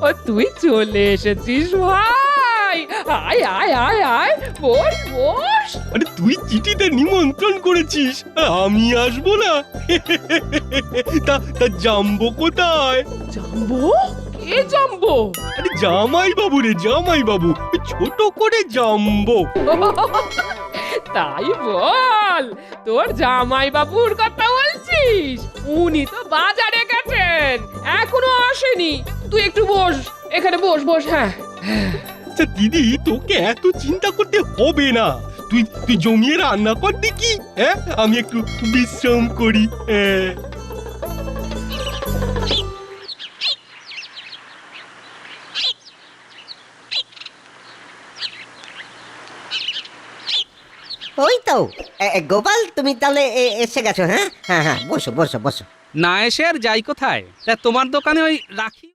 ও তুই চলে এসেছিস ভাই। আয় আয় আয় আয়। বস বস। আরে তুই চিঠিতে নিমন্ত্রণ করেছিস? আমি আসব না। তা তা জাম্বো কোথায়? জাম্বো? কে জাম্বো? আরে জামাই বাবু রে জামাই বাবু। ছোট করে জাম্বো। তাই বল তোর জামাই বাবুর কথা বলছিস? উনি তো বাজারে এখনও তুই একটু বস এখানে বস বস হ্যাঁ। আচ্ছা দিদি তোকে এত চিন্তা করতে হবে না। তুই তুই জমিয়ে রান্না কর দেখি হ্যাঁ? আমি একটু বিশ্রাম করি হ্যাঁ। ওই তো গোপাল তুমি তাহলে এ- এসে গেছো হ্যাঁ? হ্যাঁ হ্যাঁ বসো বসো বসো। না এসে আর যাই কোথায়? তা তোমার দোকানে ওই রাখি